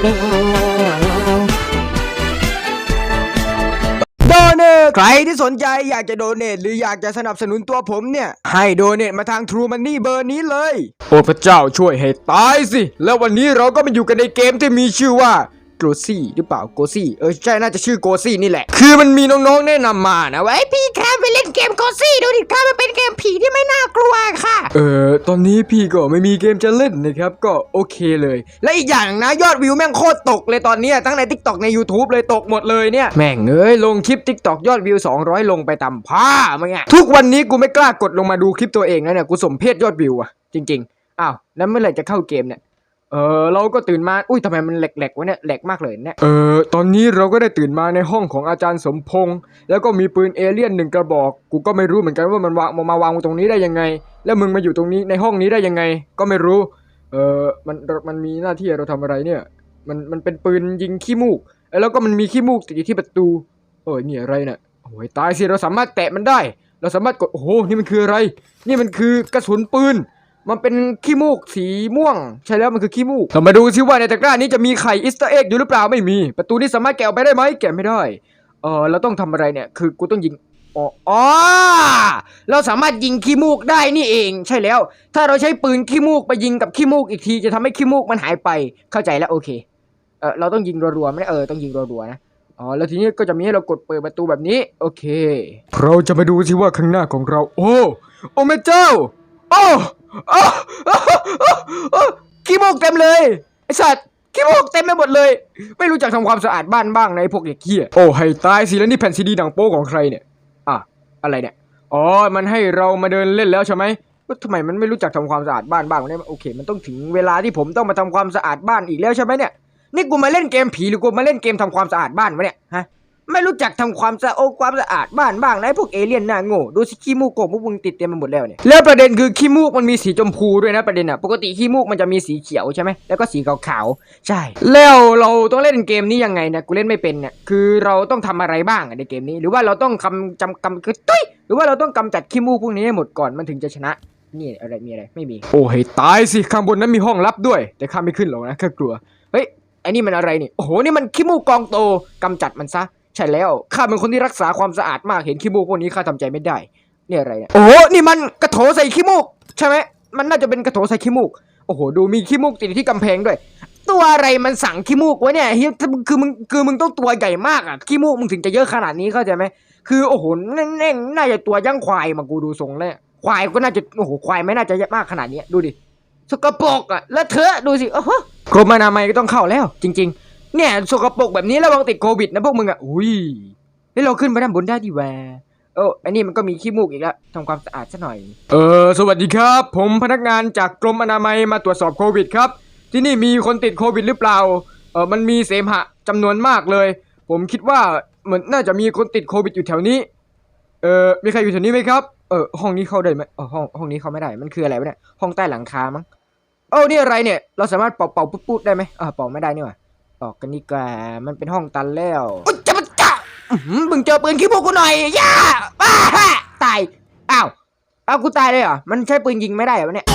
โดเนทใครที่สนใจอยากจะโดเนทหรืออยากจะสนับสนุนตัวผมเนี่ย ให้โดเนทมาทาง True Money เบอร์นี้เลย โอ้พระเจ้าช่วยให้ตายสิ แล้ววันนี้เราก็มาอยู่กันในเกมที่มีชื่อว่า โกซี่หรือเปล่าโกซี่เออใช่น่าจะชื่อโกซี่นี่แหละ คือมันมีน้องๆแนะนำมานะว่าไอพี่ครับไปเล่นเกมโกซี่ดูดิครับมันเป็นเกมผีที่ไม่น่ากลัวค่ะ เออตอนนี้พี่ก็ไม่มีเกมจะเล่นนะครับก็โอเคเลย และอีกอย่างนะยอดวิวแม่งโคตรตกเลยตอนนี้ทั้งใน TikTok ใน YouTube เลยตกหมดเลยเนี่ยแม่งเอ้ยลงคลิป TikTok ยอดวิว 200 ลงไปตามผ้ามึงอะทุกวันนี้กูไม่กล้ากดลงมาดูคลิปตัวเองแล้วเนี่ยกูสมเพศยอดวิวอะจริงๆอ้าวแล้วเมื่อไหร่จะเข้าเกมเนี่ย เออเราก็ตื่นมา อุ้ยทำไมมันแหลกๆวะเนี่ยแหลกมากเลยเนี่ย เออตอนนี้เราก็ได้ตื่นมาในห้องของอาจารย์สมพงษ์แล้วก็มีปืนเอเลี่ยนหนึ่งกระบอก กูก็ไม่รู้เหมือนกันว่ามันวางมาวางตรงนี้ได้ยังไง แล้วมึงมาอยู่ตรงนี้ในห้องนี้ได้ยังไง ก็ไม่รู้ เออมันมันมีหน้าที่เราทำอะไรเนี่ย มันมันเป็นปืนยิงขี้มูก แล้วก็มันมีขี้มูกติดอยู่ที่ประตูโอ้ยนี่อะไรเนี่ยโอ้ยตายสิเราสามารถแตะมันได้ เราสามารถกดโอ้โหนี่มันคืออะไร นี่มันคือกระสุนปืน มันเป็นขี้มูกสีม่วง ใช่แล้วมันคือขี้มูกเรามาดูซิว่าในตะกร้านี้จะมีไข่อิสต์เอ็กอยู่หรือเปล่าไม่มี ประตูนี้สามารถแกะออกไปได้ไหมแกะไม่ได้ เออเราต้องทำอะไรเนี่ย คือกูต้องยิงอ๋ออ๋อเราสามารถยิงขี้มูกได้นี่เองใช่แล้ว ถ้าเราใช้ปืนขี้มูกไปยิงกับขี้มูกอีกทีจะทำให้ขี้มูกมันหายไปเข้าใจแล้วโอเคเออเราต้องยิงรัวๆไม่เออต้องยิงรัวๆนะอ๋อแล้วทีนี้ก็จะมีให้เรากดเปิดประตูแบบนี้ โอเค เราจะมาดูสิว่าข้างหน้าของเรา โอ้โอ้แม่เจ้าโอ้ อ้โอ้โอ้โอ้ขี้มูกเต็มเลยไอสัตว์ขี้มูกเต็มไปหมดเลย ไม่รู้จักทำความสะอาดบ้านบ้างในะไอ้พวกเด็กเหี้ยโอ้ให้ตายสิแล้วนี่แผ่นซีดีหนังโป๊ของใครเนี่ยอะอะไรเนี่ยอ๋อมันให้เรามาเดินเล่นแล้วใช่ไหมว่าทำไมมันไม่รู้จักทำความสะอาดบ้านบ้างวะเนี่ยโอเค มันต้องถึงเวลาที่ผมต้องมาทำความสะอาดบ้านอีกแล้วใช่ไหมเนี่ยนี่กูมาเล่นเกมผีหรือกูมาเล่นเกมทำความสะอาดบ้านวะเนี่ยฮะ ไม่รู้จักทำความสะโอาความสะอาดบ้านบ้างนะไอ้พวกเอเลี่ยนหน้าโง่ดูสิขี้มูกโกบพวกมึงติดเต็มไปหมดแล้วเนี่ยแล้วประเด็นคือขี้มูกมันมีสีชมพูด้วยนะประเด็นอะปกติขี้มูกมันจะมีสีเขียวใช่ไหมแล้วก็สีขาวๆใช่ แล้วเราต้องเล่นเกมนี้ยังไงเนี่ยกูเล่นไม่เป็นเนี่ยคือเราต้องทำอะไรบ้างอะในเกมนี้ หรือว่าเราต้องคำจำกำคือตุ้ยหรือว่าเราต้องกำจัดขี้มูกพวกนี้ให้หมดก่อนมันถึงจะชนะนี่อะไรมีอะไรไม่มี โอ้ให้ตายสิข้างบนนั้นมีห้องลับด้วย แต่ข้าไม่ขึ้นหรอกนะแค่กลัวเฮ้ยไอ้นี่มันอะไรนี่โอ้โหนี่มันขี้มูกกองโตกำจัดมันซะใช่แล้วข้าเป็นคนที่รักษาความสะอาดมากเห็นขี้มูกพวกนี้ข้าทำใจไม่ได้นี่อะไรเนี่ยโอ้นี่มันกระโถใส่ขี้มูกใช่ไหมมันน่าจะเป็นกระโถใส่ขี้มูกโอ้โหดูมีขี้มูกติดที่กำแพงด้วย ตัวอะไรมันสั่งขี้มูกวะเนี่ยเฮียคือมึงคือมึงต้องตัวใหญ่มากอะขี้มูกมึงถึงจะเยอะขนาดนี้เข้าใจไหมคือโอ้โหแน่งน่าจะตัวย่างควายมากูดูทรงแล้วควายก็น่าจะโอ้โหควายไม่น่าจะเยอะมากขนาดนี้ดูดิสกปรกอะแล้วเธอะดูสิโอ้โหกรมอนามัยก็ต้องเข้าแล้ว จริง ๆ เนี่ยสกปรกแบบนี้ระวังติดโควิดนะพวกมึงอะอุ้ยเฮ้เราขึ้นไปด้านบนได้ดีแวโอ้อันนี้มันก็มีขี้มูกอีกแล้วทำความสะอาดซะหน่อย เออ สวัสดีครับ ผมพนักงานจากกรมอนามัยมาตรวจสอบโควิดครับ ที่นี่มีคนติดโควิดหรือเปล่า เออมันมีเสมหะจำนวนมากเลย ผมคิดว่าเหมือนน่าจะมีคนติดโควิดอยู่แถวนี้ เออมีใครอยู่แถวนี้ไหมครับ เออห้องนี้เข้าได้ไหมเออห้องห้องนี้เข้าไม่ได้ มันคืออะไรวะเนี่ย ห้องใต้หลังคามั้งโอ้นี่อะไรเนี่ย เราสามารถเป่าเป่าปุ๊บปุ๊บได้ไหมอ่าเป่าไม่ได้นี่หว่า ออกกันดีกว่า มันเป็นห้องตันแล้วอุ๊ยจะมันจะอื้อหือมึงเจอปืนขี้พวกกูหน่อยย่าอ้าฮะตายอ้าวอ้าวกูตายเลยเหรอ มันใช้ปืนยิงไม่ได้เหรอวะเนี่ย